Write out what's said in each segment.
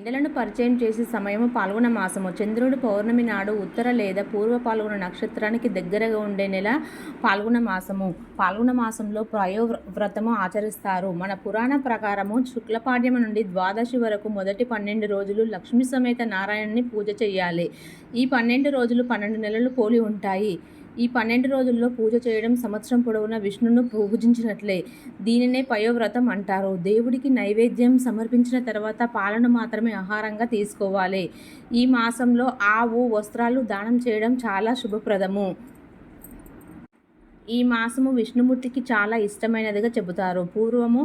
ఎండలను పరిచయం చేసే సమయము పాల్గొన మాసము. చంద్రుడు పౌర్ణమి నాడు ఉత్తర లేదా పూర్వ పాల్గొన నక్షత్రానికి దగ్గరగా ఉండే నెల పాల్గొన మాసము. పాల్గొన మాసంలో ప్రయో వ్రతము ఆచరిస్తారు. మన పురాణ ప్రకారము శుక్లపాడ్యము నుండి ద్వాదశి వరకు మొదటి పన్నెండు రోజులు లక్ష్మీ సమేత నారాయణని పూజ చేయాలి. ఈ పన్నెండు రోజులు పన్నెండు నెలలు పోలి ఉంటాయి. ఈ పన్నెండు రోజుల్లో పూజ చేయడం సంవత్సరం పొడవునా విష్ణును పూజించినట్లే. దీనినే పయోవ్రతం అంటారు. దేవుడికి నైవేద్యం సమర్పించిన తర్వాత పాలను మాత్రమే ఆహారంగా తీసుకోవాలి. ఈ మాసంలో ఆవు వస్త్రాలు దానం చేయడం చాలా శుభప్రదము. ఈ మాసము విష్ణుమూర్తికి చాలా ఇష్టమైనదిగా చెబుతారు. పూర్వము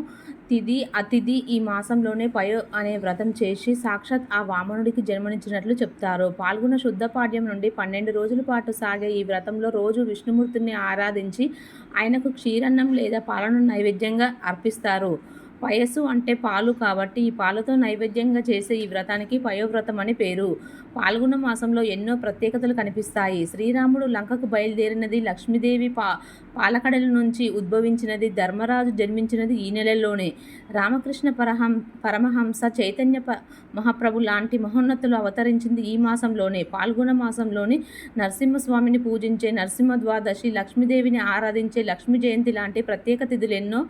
తిథి అతిథి ఈ మాసంలోనే పయో అనే వ్రతం చేసి సాక్షాత్ ఆ వామనుడికి జన్మనిచ్చినట్లు చెప్తారు. పాల్గొన్న శుద్ధ పాడ్యం నుండి పన్నెండు రోజుల పాటు సాగే ఈ వ్రతంలో రోజు విష్ణుమూర్తిని ఆరాధించి ఆయనకు క్షీరన్నం లేదా పాలను నైవేద్యంగా అర్పిస్తారు. పయస్సు అంటే పాలు కాబట్టి ఈ పాలతో నైవేద్యంగా చేసే ఈ వ్రతానికి పయోవ్రతం అని పేరు. పాల్గొన మాసంలో ఎన్నో ప్రత్యేకతలు కనిపిస్తాయి. శ్రీరాముడు లంకకు బయలుదేరినది లక్ష్మీదేవి పా పాలకడల నుంచి ఉద్భవించినది ధర్మరాజు జన్మించినది ఈ నెలల్లోనే. రామకృష్ణ పరహం పరమహంస చైతన్య ప మహాప్రభు లాంటి మహోన్నతులు అవతరించింది ఈ మాసంలోనే. పాల్గొన మాసంలోని నరసింహస్వామిని పూజించే నరసింహ ద్వాదశి లక్ష్మీదేవిని ఆరాధించే లక్ష్మీ జయంతి లాంటి ప్రత్యేక తిథులు ఎన్నో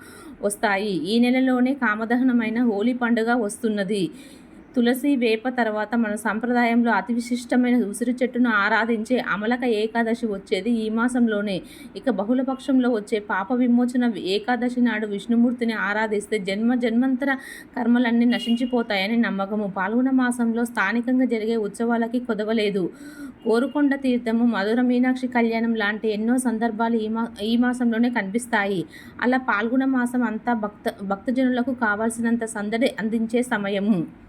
వస్తాయి. ఈ నెలలో త్వరలోనే కామదహనమైన హోలీ పండుగ వస్తున్నది. తులసి వేప తర్వాత మన సంప్రదాయంలో అతి విశిష్టమైన ఉసిరి చెట్టును ఆరాధించే అమలక ఏకాదశి వచ్చేది ఈ మాసంలోనే. ఇక బహుళపక్షంలో వచ్చే పాప విమోచన ఏకాదశి నాడు విష్ణుమూర్తిని ఆరాధిస్తే జన్మ జన్మంతర కర్మలన్నీ నశించిపోతాయని నమ్మకము. పాల్గొన మాసంలో స్థానికంగా జరిగే ఉత్సవాలకి కొదవలేదు. కోరుకొండ తీర్థము మధుర మీనాక్షి కళ్యాణం లాంటి ఎన్నో సందర్భాలు ఈ మా ఈ మాసంలోనే కనిపిస్తాయి. అలా పాల్గొన మాసం అంతా భక్త భక్తజనులకు కావాల్సినంత సందడి అందించే సమయము.